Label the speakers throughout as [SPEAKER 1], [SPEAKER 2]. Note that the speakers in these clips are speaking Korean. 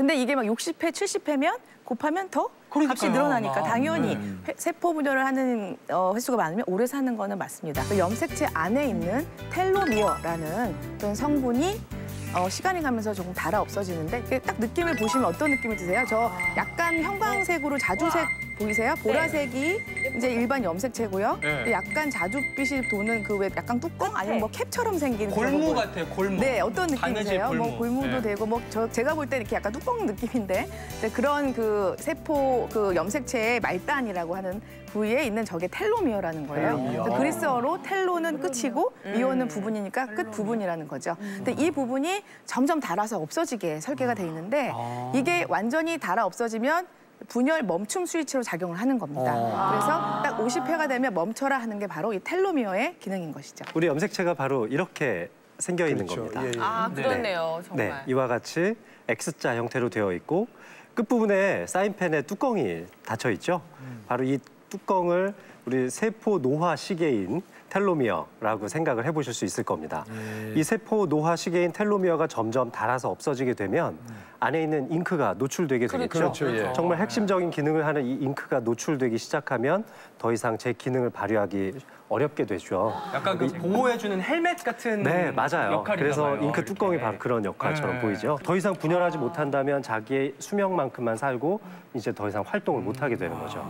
[SPEAKER 1] 근데 이게 막 60회, 70회면 곱하면 더 값이
[SPEAKER 2] 그러니까요.
[SPEAKER 1] 늘어나니까
[SPEAKER 2] 아,
[SPEAKER 1] 당연히 회- 세포 분열을 하는 어, 횟수가 많으면 오래 사는 거는 맞습니다. 그 염색체 안에 있는 텔로미어라는 그런 성분이 어, 시간이 가면서 조금 달아 없어지는데 딱 느낌을 보시면 어떤 느낌이 드세요? 저 약간 형광색으로 자주색 보이세요? 보라색이 이제 일반 염색체고요.
[SPEAKER 2] 네.
[SPEAKER 1] 약간 자주빛이 도는 그 왜 약간 뚜껑 아니면 뭐 캡처럼 생긴
[SPEAKER 2] 골무. 같아요, 골무.
[SPEAKER 1] 네, 어떤 느낌이세요?
[SPEAKER 2] 골무.
[SPEAKER 1] 뭐 골무도
[SPEAKER 2] 네.
[SPEAKER 1] 되고 뭐 저 제가 볼 때 이렇게 약간 뚜껑 느낌인데 그런 그 세포 그 염색체의 말단이라고 하는 부위에 있는 저게 텔로미어라는 거예요.
[SPEAKER 2] 텔로미어.
[SPEAKER 1] 그래서 그리스어로 텔로는 끝이고 미어는 부분이니까 끝 부분이라는 거죠. 근데 이 부분이 점점 닳아서 없어지게 설계가 돼 있는데 이게 완전히 닳아 없어지면 분열 멈춤 스위치로 작용을 하는 겁니다. 그래서 딱 50회가 되면 멈춰라 하는 게 바로 이 텔로미어의 기능인 것이죠.
[SPEAKER 3] 우리 염색체가 바로 이렇게 생겨 있는
[SPEAKER 4] 그렇죠.
[SPEAKER 3] 겁니다.
[SPEAKER 4] 예, 예.
[SPEAKER 5] 아, 그렇네요, 정말.
[SPEAKER 3] 네, 이와 같이 X자 형태로 되어 있고 끝부분에 사인펜의 뚜껑이 닫혀 있죠. 바로 이 뚜껑을 우리 세포 노화 시계인 텔로미어라고 생각을 해보실 수 있을 겁니다. 이 세포 노화 시계인 텔로미어가 점점 닳아서 없어지게 되면 안에 있는 잉크가 노출되게 되겠죠.
[SPEAKER 4] 그렇죠, 예.
[SPEAKER 3] 정말 핵심적인 기능을 하는 이 잉크가 노출되기 시작하면 더 이상 제 기능을 발휘하기 어렵게 되죠.
[SPEAKER 2] 약간 그 보호해주는 헬멧 같은
[SPEAKER 3] 네, 맞아요.
[SPEAKER 2] 역할인가
[SPEAKER 3] 그래서 잉크
[SPEAKER 2] 이렇게.
[SPEAKER 3] 뚜껑이 바로 그런 역할처럼
[SPEAKER 2] 네.
[SPEAKER 3] 보이죠. 더 이상 분열하지 못한다면 자기의 수명만큼만 살고 이제 더 이상 활동을 못하게 되는 거죠.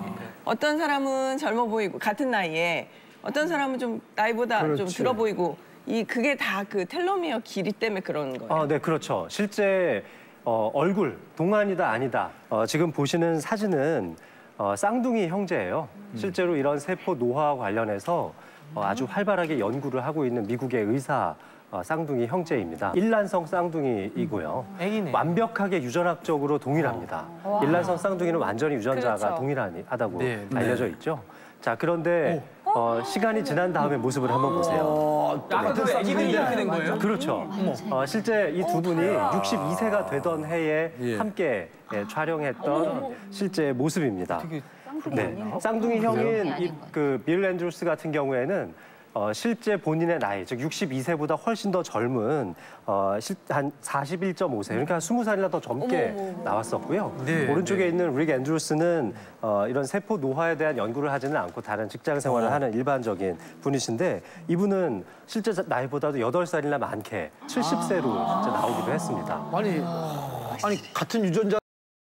[SPEAKER 5] 어떤 사람은 젊어 보이고 같은 나이에 어떤 사람은 좀 나이보다 좀
[SPEAKER 4] 그렇지.
[SPEAKER 5] 들어 보이고 이 그게 다 그 텔로미어 길이 때문에 그런 거예요.
[SPEAKER 3] 아, 네, 그렇죠. 실제 어, 얼굴 동안이다 아니다. 어, 지금 보시는 사진은 어, 쌍둥이 형제예요. 실제로 이런 세포 노화와 관련해서 어, 아주 활발하게 연구를 하고 있는 미국의 의사 어, 쌍둥이 형제입니다. 일란성 쌍둥이이고요.
[SPEAKER 2] 애기네.
[SPEAKER 3] 완벽하게 유전학적으로 동일합니다. 일란성 쌍둥이는 완전히 유전자가
[SPEAKER 5] 그렇죠.
[SPEAKER 3] 동일하다고
[SPEAKER 2] 네, 네.
[SPEAKER 3] 알려져 있죠. 자, 그런데 어, 시간이 지난 다음에 모습을 한번 보세요.
[SPEAKER 2] 아까 그 애기들이 이렇게 된 거예요?
[SPEAKER 3] 그렇죠. 어, 실제 이 두 분이 62세가 되던 해에
[SPEAKER 4] 예.
[SPEAKER 3] 함께 예, 촬영했던 실제 모습입니다. 네. 쌍둥이 형인 이, 그 빌 앤드루스 같은 경우에는 어, 실제 본인의 나이, 즉 62세보다 훨씬 더 젊은 어, 실- 한 41.5세, 그러니까 20살이나 더 젊게 나왔었고요.
[SPEAKER 2] 네,
[SPEAKER 3] 오른쪽에 있는 릭 앤드루스는 어, 이런 세포 노화에 대한 연구를 하지는 않고 다른 직장 생활을 하는 일반적인 분이신데 이분은 실제 나이보다도 8살이나 많게 70세로 진짜 나오기도 했습니다.
[SPEAKER 4] 아니, 아니 같은 유전자